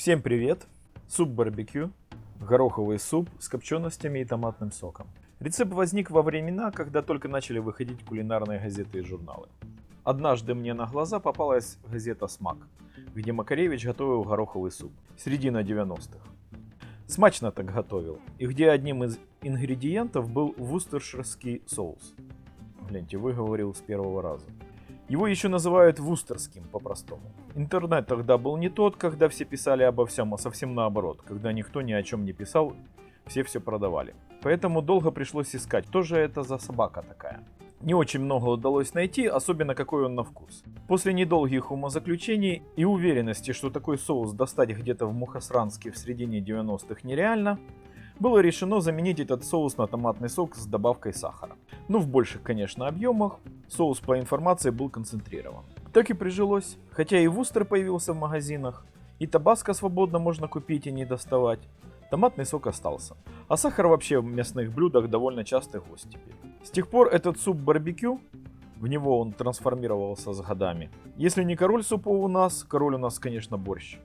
Всем привет! Суп барбекю, гороховый суп с копченостями и томатным соком. Рецепт возник во времена, когда только начали выходить кулинарные газеты и журналы. Однажды мне на глаза попалась газета «Смак», где Макаревич готовил гороховый суп. Середина 90-х. Смачно так готовил, и где одним из ингредиентов был вустерширский соус. Гляньте, выговорил с первого раза. Его еще называют вустерским по-простому. Интернет тогда был не тот, когда все писали обо всем, а совсем наоборот, когда никто ни о чем не писал, все все продавали. Поэтому долго пришлось искать, кто же это за собака такая. Не очень много удалось найти, особенно какой он на вкус. После недолгих умозаключений и уверенности, что такой соус достать где-то в Мухосранске в середине 90-х нереально, было решено заменить этот соус на томатный сок с добавкой сахара. Ну, в больших, конечно, объемах. Соус, по информации, был концентрирован. Так и прижилось. Хотя и вустер появился в магазинах, и табаско свободно можно купить и не доставать. Томатный сок остался. А сахар вообще в мясных блюдах довольно частый гость теперь. С тех пор этот суп барбекю, в него он трансформировался с годами. Если не король супов у нас, король у нас, конечно, борщ,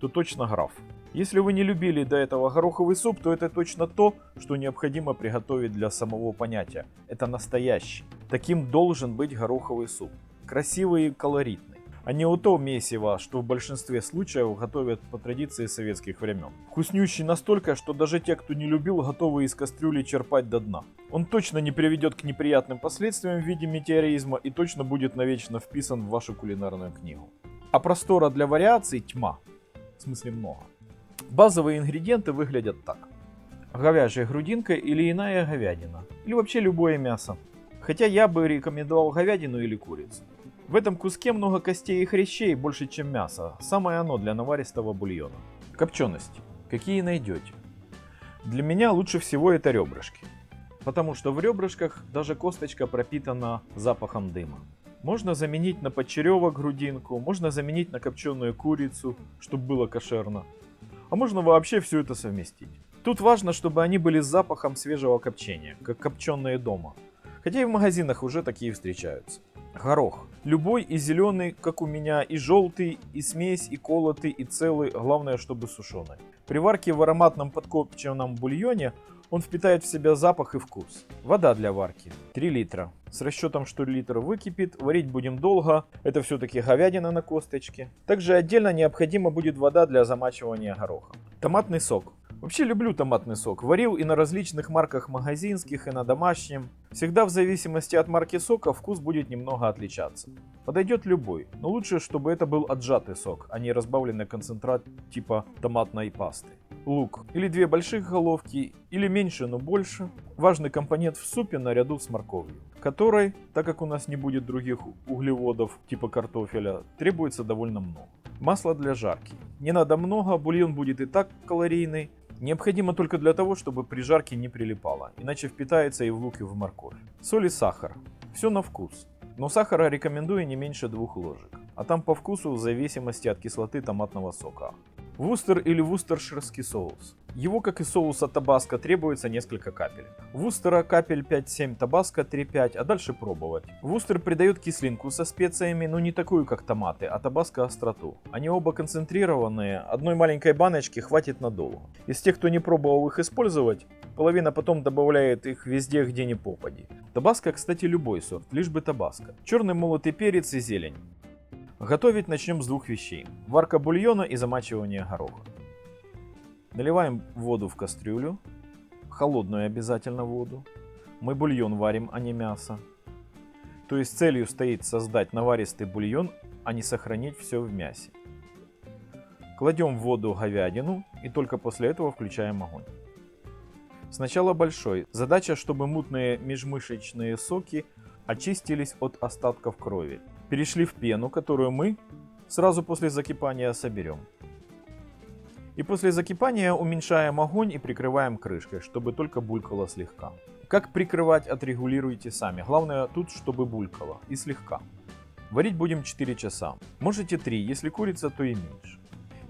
то точно граф. Если вы не любили до этого гороховый суп, то это точно то, что необходимо приготовить для самого понятия. Это настоящий. Таким должен быть гороховый суп. Красивый и колоритный. А не у то месиво, что в большинстве случаев готовят по традиции советских времен. Вкуснющий настолько, что даже те, кто не любил, готовы из кастрюли черпать до дна. Он точно не приведет к неприятным последствиям в виде метеоризма и точно будет навечно вписан в вашу кулинарную книгу. А простора для вариаций тьма. В смысле много. Базовые ингредиенты выглядят так. Говяжья грудинка или иная говядина. Или вообще любое мясо. Хотя я бы рекомендовал говядину или курицу. В этом куске много костей и хрящей больше, чем мяса. Самое оно для наваристого бульона. Копчености. Какие найдете? Для меня лучше всего это ребрышки. Потому что в ребрышках даже косточка пропитана запахом дыма. Можно заменить на подчеревок грудинку, можно заменить на копченую курицу, чтобы было кошерно а можно вообще все это совместить. Тут важно, чтобы они были с запахом свежего копчения, как копченые дома. Хотя и в магазинах уже такие встречаются. Горох. Любой и зеленый, как у меня, и желтый, и смесь, и колотый, и целый, главное, чтобы сушеный. При варке в ароматном подкопченном бульоне он впитает в себя запах и вкус. Вода для варки. 3 литра. С расчетом, что литр выкипит. Варить будем долго. Это все-таки говядина на косточке. Также отдельно необходима будет вода для замачивания гороха. Томатный сок. Вообще люблю томатный сок. Варил и на различных марках магазинских, и на домашнем. Всегда в зависимости от марки сока вкус будет немного отличаться. Подойдет любой, но лучше, чтобы это был отжатый сок, а не разбавленный концентрат типа томатной пасты. Лук. Или две больших головки, или меньше, но больше. Важный компонент в супе наряду с морковью, которой, так как у нас не будет других углеводов типа картофеля, требуется довольно много. Масло для жарки. Не надо много, бульон будет и так калорийный, Необходимо только для того, чтобы при жарке не прилипало, иначе впитается и в лук, и в морковь. Соль и сахар. Все на вкус. Но сахара рекомендую не меньше двух ложек, а там по вкусу в зависимости от кислоты томатного сока. Вустер или вустерширский соус. Его, как и соуса табаско, требуется несколько капель. Вустера капель 5-7, табаско 3-5, а дальше пробовать. Вустер придает кислинку со специями, но не такую, как томаты, а табаско остроту. Они оба концентрированные, одной маленькой баночки хватит надолго. Из тех, кто не пробовал их использовать, половина потом добавляет их везде, где не попади. Табаско, кстати, любой сорт, лишь бы табаско. Черный молотый перец и зелень. Готовить начнем с двух вещей. Варка бульона и замачивание гороха. Наливаем воду в кастрюлю, холодную обязательно воду. Мы бульон варим, а не мясо. То есть целью стоит создать наваристый бульон, а не сохранить все в мясе. Кладем в воду говядину и только после этого включаем огонь. Сначала большой. Задача, чтобы мутные межмышечные соки очистились от остатков крови. Перешли в пену, которую мы сразу после закипания соберем. И после закипания уменьшаем огонь и прикрываем крышкой, чтобы только булькало слегка. Как прикрывать, отрегулируйте сами. Главное тут, чтобы булькало и слегка. Варить будем 4 часа. Можете 3, если курица, то и меньше.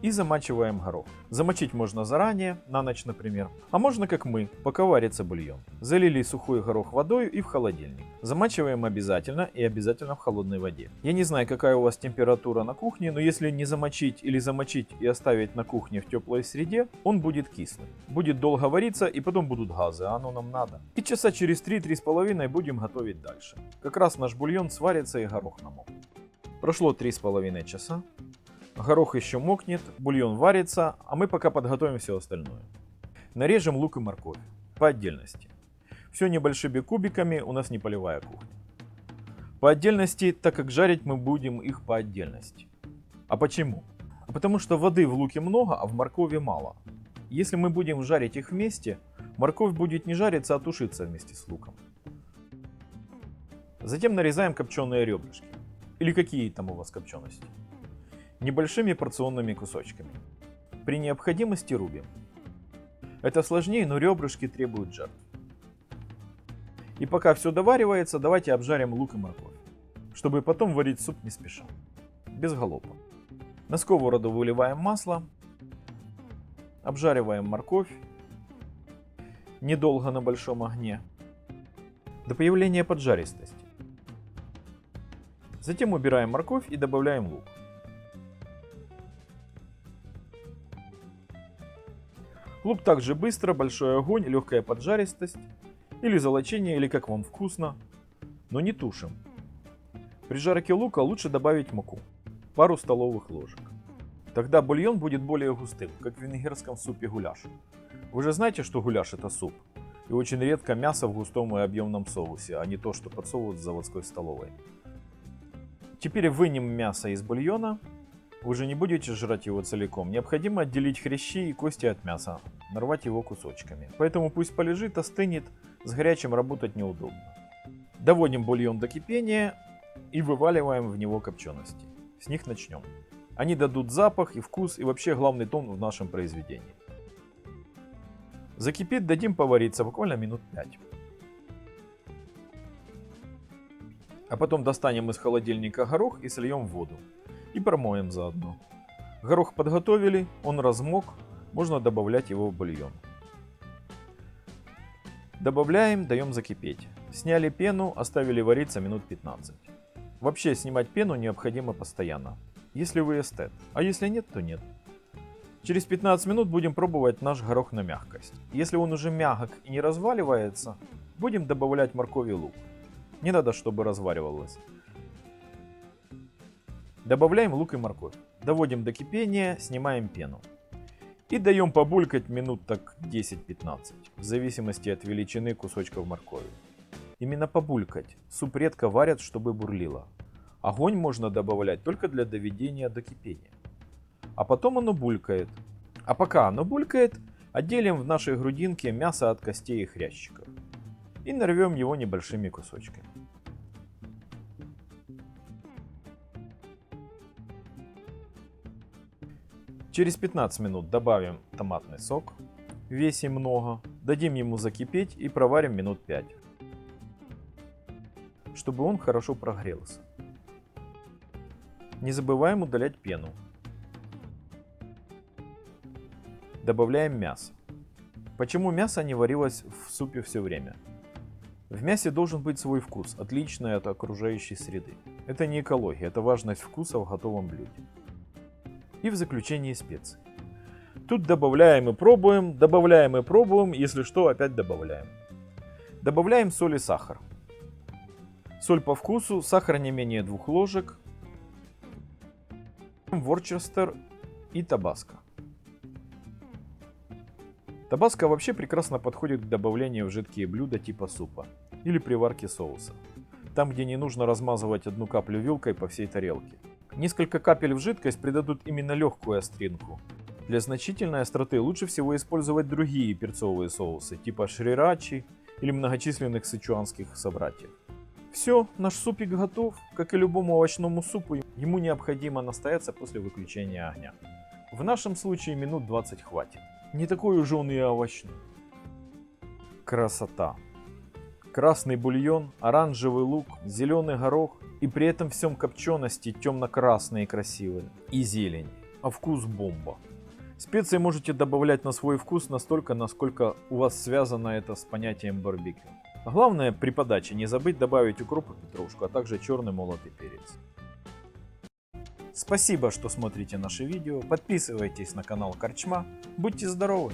И замачиваем горох. Замочить можно заранее, на ночь, например. А можно как мы, пока варится бульон. Залили сухой горох водой и в холодильник. Замачиваем обязательно и обязательно в холодной воде. Я не знаю, какая у вас температура на кухне, но если не замочить или замочить и оставить на кухне в теплой среде, он будет кислый. Будет долго вариться и потом будут газы, а оно нам надо. И часа через 3-3,5 будем готовить дальше. Как раз наш бульон сварится и горох намок. Прошло 3,5 часа. Горох еще мокнет, бульон варится, а мы пока подготовим все остальное. Нарежем лук и морковь по отдельности. Все небольшими кубиками, у нас не полевая кухня. По отдельности, так как жарить мы будем их по отдельности. А почему? А потому что воды в луке много, а в моркови мало. Если мы будем жарить их вместе, морковь будет не жариться, а тушиться вместе с луком. Затем нарезаем копченые ребрышки. Или какие там у вас копчености небольшими порционными кусочками. При необходимости рубим. Это сложнее, но ребрышки требуют жар. И пока все доваривается, давайте обжарим лук и морковь, чтобы потом варить суп не спеша, без галопа. На сковороду выливаем масло, обжариваем морковь, недолго на большом огне, до появления поджаристости. Затем убираем морковь и добавляем лук. Лук также быстро, большой огонь, легкая поджаристость. Или золочение, или как вам вкусно. Но не тушим. При жарке лука лучше добавить муку. Пару столовых ложек. Тогда бульон будет более густым, как в венгерском супе гуляш. Вы же знаете, что гуляш это суп. И очень редко мясо в густом и объемном соусе, а не то, что подсовывают в заводской столовой. Теперь вынем мясо из бульона вы же не будете жрать его целиком. Необходимо отделить хрящи и кости от мяса, нарвать его кусочками. Поэтому пусть полежит, остынет, с горячим работать неудобно. Доводим бульон до кипения и вываливаем в него копчености. С них начнем. Они дадут запах и вкус и вообще главный тон в нашем произведении. Закипит, дадим повариться буквально минут 5. А потом достанем из холодильника горох и сольем в воду и промоем заодно. Горох подготовили, он размок, можно добавлять его в бульон. Добавляем, даем закипеть. Сняли пену, оставили вариться минут 15. Вообще снимать пену необходимо постоянно, если вы эстет, а если нет, то нет. Через 15 минут будем пробовать наш горох на мягкость. Если он уже мягок и не разваливается, будем добавлять морковь и лук. Не надо, чтобы разваривалось. Добавляем лук и морковь. Доводим до кипения, снимаем пену. И даем побулькать минут так 10-15, в зависимости от величины кусочков моркови. Именно побулькать. Суп редко варят, чтобы бурлило. Огонь можно добавлять только для доведения до кипения. А потом оно булькает. А пока оно булькает, отделим в нашей грудинке мясо от костей и хрящиков. И нарвем его небольшими кусочками. Через 15 минут добавим томатный сок, весе много, дадим ему закипеть и проварим минут 5, чтобы он хорошо прогрелся. Не забываем удалять пену. Добавляем мясо. Почему мясо не варилось в супе все время? В мясе должен быть свой вкус, отличный от окружающей среды. Это не экология, это важность вкуса в готовом блюде и в заключении специи. Тут добавляем и пробуем, добавляем и пробуем, если что, опять добавляем. Добавляем соль и сахар. Соль по вкусу, сахар не менее двух ложек, ворчестер и табаско. Табаско вообще прекрасно подходит к добавлению в жидкие блюда типа супа или при варке соуса. Там, где не нужно размазывать одну каплю вилкой по всей тарелке. Несколько капель в жидкость придадут именно легкую остринку. Для значительной остроты лучше всего использовать другие перцовые соусы, типа шрирачи или многочисленных сычуанских собратьев. Все, наш супик готов. Как и любому овощному супу, ему необходимо настояться после выключения огня. В нашем случае минут 20 хватит. Не такой уж он и овощной. Красота. Красный бульон, оранжевый лук, зеленый горох и при этом всем копчености темно-красные красивые. И зелень. а вкус бомба. Специи можете добавлять на свой вкус настолько, насколько у вас связано это с понятием барбекю. Главное при подаче не забыть добавить укроп и петрушку, а также черный молотый перец. Спасибо, что смотрите наши видео. Подписывайтесь на канал Корчма. Будьте здоровы!